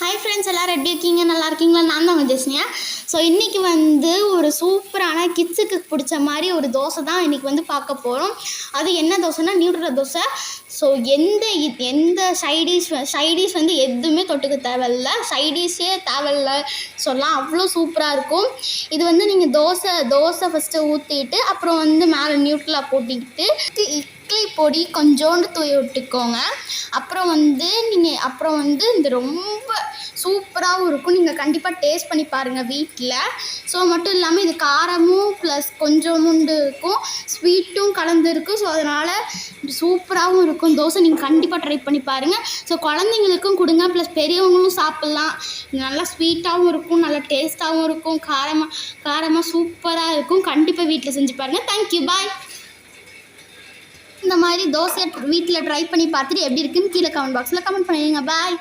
Hi friends எல்லோரும் எப்படி இருக்கீங்க? நல்லா இருக்கீங்களா? நான் தான் விஜயஸ்னியா. ஸோ இன்றைக்கி வந்து ஒரு சூப்பரான கிட்ஸுக்கு பிடிச்ச மாதிரி ஒரு தோசை தான் இன்றைக்கி வந்து பார்க்க போகிறோம் அது என்ன தோசைனா நியூட்ரல் தோசை. ஸோ எந்த எந்த சைடிஷ் சைடிஷ் வந்து எதுவுமே தொட்டுக்க தேவையில்ல. சைடிஷே தேவையில்ல. சொல்லலாம் அவ்வளோ சூப்பராக இருக்கும். இது வந்து நீங்கள் தோசை தோசை ஃபஸ்ட்டு ஊற்றிட்டு அப்புறம் வந்து மேலே நியூட்ரலாக போட்டுக்கிட்டு பொடி கொஞ்சோண்டு தூவி விட்டுக்கோங்க. அப்புறம் வந்து நீங்கள் அப்புறம் வந்து இந்த ரொம்ப சூப்பராகவும் இருக்கும். நீங்கள் கண்டிப்பாக டேஸ்ட் பண்ணி பாருங்கள் வீட்டில் ஸோ மட்டும் இல்லாமல் இது காரமும் ப்ளஸ் கொஞ்சமுண்டு இருக்கும். ஸ்வீட்டும் கலந்துருக்கும் ஸோ அதனால் சூப்பராகவும் இருக்கும். தோசை நீங்கள் கண்டிப்பாக ட்ரை பண்ணி பாருங்கள் ஸோ குழந்தைங்களுக்கும் கொடுங்க. ப்ளஸ் பெரியவங்களும் சாப்பிட்லாம். நல்லா ஸ்வீட்டாகவும் இருக்கும். நல்லா டேஸ்ட்டாகவும் இருக்கும். காரமாக காரமாக சூப்பராக இருக்கும். கண்டிப்பாக வீட்டில் செஞ்சு பாருங்கள் தேங்க்யூ பாய் இந்த மாதிரி தோசை வீட்டில் ட்ரை பண்ணி பார்த்துட்டு எப்படி இருக்குன்னு கீழே கமெண்ட் பாக்ஸில் கமெண்ட் பண்ணிடுங்க. பாய்